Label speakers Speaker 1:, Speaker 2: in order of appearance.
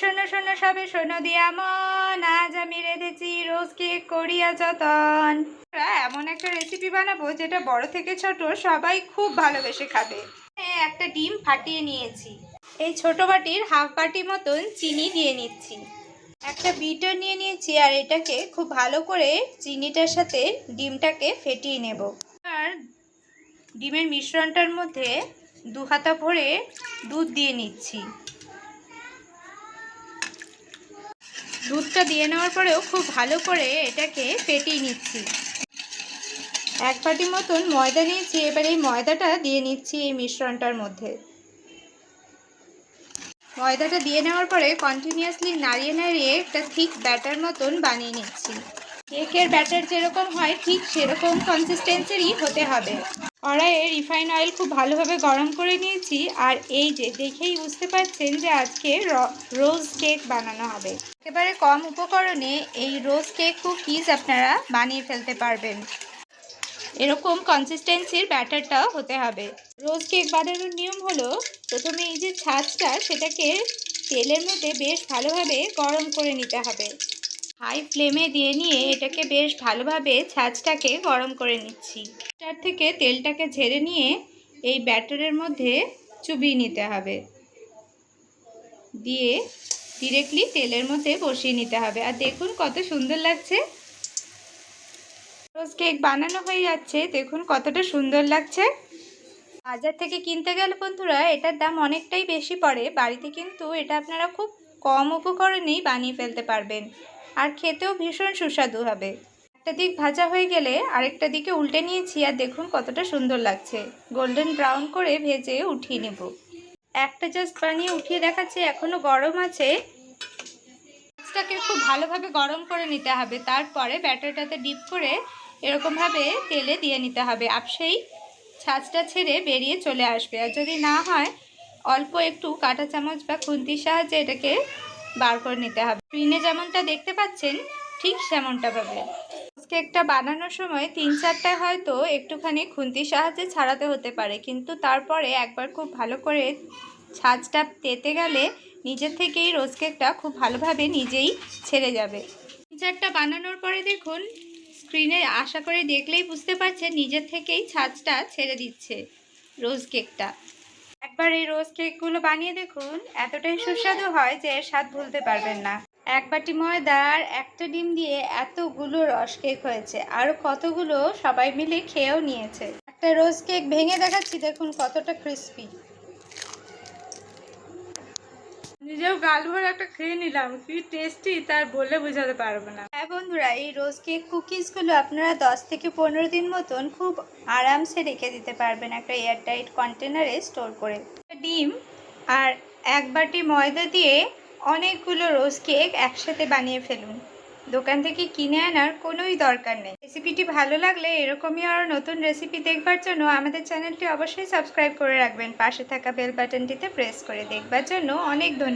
Speaker 1: শোনো শোনো, সবে শোনো দিয়া মন। আজ আমি রেঁধেছি রোজ কেক করিয়া যতন। এমন একটা রেসিপি বানাবো যেটা বড় থেকে ছোট সবাই খুব ভালোবেসে খাবে। একটা ডিম ফাটিয়ে নিয়েছি। এই ছোট বাটির হাফ বাটি মতন চিনি দিয়ে নিচ্ছি। একটা বিটার নিয়ে নিয়েছি আর এটাকে খুব ভালো করে চিনিটার সাথে ডিমটাকে ফেটিয়ে নেব। আর ডিমের মিশ্রণটার মধ্যে দু হাতা ভরে দুধ দিয়ে নিচ্ছি। দুধটা দিয়ে নেওয়ার পরেও খুব ভালো করে এটাকে ফেটিয়ে নিচ্ছি। এক বাটি মতন ময়দা নিয়েছি, এবার এই ময়দাটা দিয়ে নিচ্ছি এই মিশ্রণটার মধ্যে। ময়দাটা দিয়ে নেওয়ার পরে কন্টিনিউয়াসলি নাড়িয়ে নাড়িয়ে একটা ঠিক ব্যাটার মতন বানিয়ে নিচ্ছি। কেকের ব্যাটার যেরকম হয়, ঠিক সেরকম কনসিস্টেন্সিরই হতে হবে। কড়াইয়ে রিফাইন অয়েল খুব ভালোভাবে গরম করে নিয়েছি। আর এই যে, দেখেই বুঝতে পারছেন যে আজকে রোজ কেক বানানো হবে। একেবারে কম উপকরণে এই রোজ কেক কুকিজ আপনারা বানিয়ে ফেলতে পারবেন। এরকম কনসিস্টেন্সির ব্যাটারটাও হতে হবে। রোজ কেক বানানোর নিয়ম হলো, প্রথমে এই যে ছাঁচটা, সেটাকে তেলের মধ্যে বেশ ভালোভাবে গরম করে নিতে হবে। হাই ফ্লেমে দিয়ে নিয়ে এটাকে বেশ ভালোভাবে ছাঁচটাকে গরম করে নিচ্ছি। তার থেকে তেলটাকে ঝেড়ে নিয়ে এই ব্যাটারের মধ্যে চুবিয়ে নিতে হবে। দিয়ে ডিরেক্টলি তেলের মধ্যে বসিয়ে নিতে হবে। আর দেখুন কত সুন্দর লাগছে। রোজ কেক বানানো হয়ে যাচ্ছে। দেখুন কতটা সুন্দর লাগছে। বাজার থেকে কিনতে গেলে বন্ধুরা, এটার দাম অনেকটাই বেশি পড়ে। বাড়িতে কিন্তু এটা আপনারা খুব কম উপকরণেই বানিয়ে ফেলতে পারবেন। আর খেতেও ভীষণ সুস্বাদু হবে। একটা দিক ভাজা হয়ে গেলে আরেকটা দিকে উল্টে নিয়েছি আর দেখুন কতটা সুন্দর লাগছে। গোল্ডেন ব্রাউন করে ভেজে উঠিয়ে নেব। একটা জাস্ট বানিয়ে উঠিয়ে দেখাচ্ছে এখনও গরম আছে। মাছটাকে খুব ভালোভাবে গরম করে নিতে হবে, তারপরে ব্যাটারটাতে ডিপ করে এরকমভাবে তেলে দিয়ে নিতে হবে। আপসেই ছাঁচটা ছেড়ে বেরিয়ে চলে আসবে। আর যদি না হয়, অল্প একটু কাঁটা চামচ বা খুন্তির সাহায্যে এটাকে বার করে নিতে হবে। স্ক্রিনে যেমনটা দেখতে পাচ্ছেন, ঠিক সেমনটা পাবে কেকটা বানানোর সময় তিন চারটা হয়তো একটুখানি খুন্তির সাহায্যে ছাড়াতে হতে পারে। কিন্তু তারপরে একবার খুব ভালো করে ছাঁচটা পেতে গেলে নিজের থেকেই রোজ কেকটা খুব ভালোভাবে নিজেই ছেড়ে যাবে। চারটা বানানোর পরে দেখুন, স্ক্রিনে আশা করে দেখলেই বুঝতে পারছেন নিজের থেকেই ছাঁচটা ছেড়ে দিচ্ছে রোজ কেকটা। একবার এই রোজ কেকগুলো বানিয়ে দেখুন, এতটাই সুস্বাদু হয় যে এর স্বাদ ভুলতে পারবেন না। এক বাটি ময়দার একটা ডিম দিয়ে এতগুলো রস কেক হয়েছে। আর কতগুলো সবাই মিলে খেয়েও নিয়েছে। একটা রোজ কেক ভেঙে দেখাচ্ছি দেখুন কতটা ক্রিস্পি
Speaker 2: নিজেও গাল ভরে একটা খেয়ে নিলাম কি টেস্টি তার বলে বোঝাতে পারব না।
Speaker 1: হ্যাঁ বন্ধুরা এই রোজ কেক কুকিজগুলো আপনারা দশ থেকে পনেরো দিন মতন খুব আরামসে রেখে দিতে পারবেন একটা এয়ারটাইট কন্টেনারে স্টোর করে। ডিম আর এক বাটি ময়দা দিয়ে অনেকগুলো রোজ কেক একসাথে বানিয়ে ফেলুন। দোকান থেকে কিনে আনার কোনোই দরকার নেই। রেসিপিটি ভালো লাগলে এরকমই আরও নতুন রেসিপি দেখবার জন্য আমাদের চ্যানেলটি অবশ্যই সাবস্ক্রাইব করে রাখবেন। পাশে থাকা বেল বাটনটিতে প্রেস করে দেখবার জন্য অনেক ধন্যবাদ।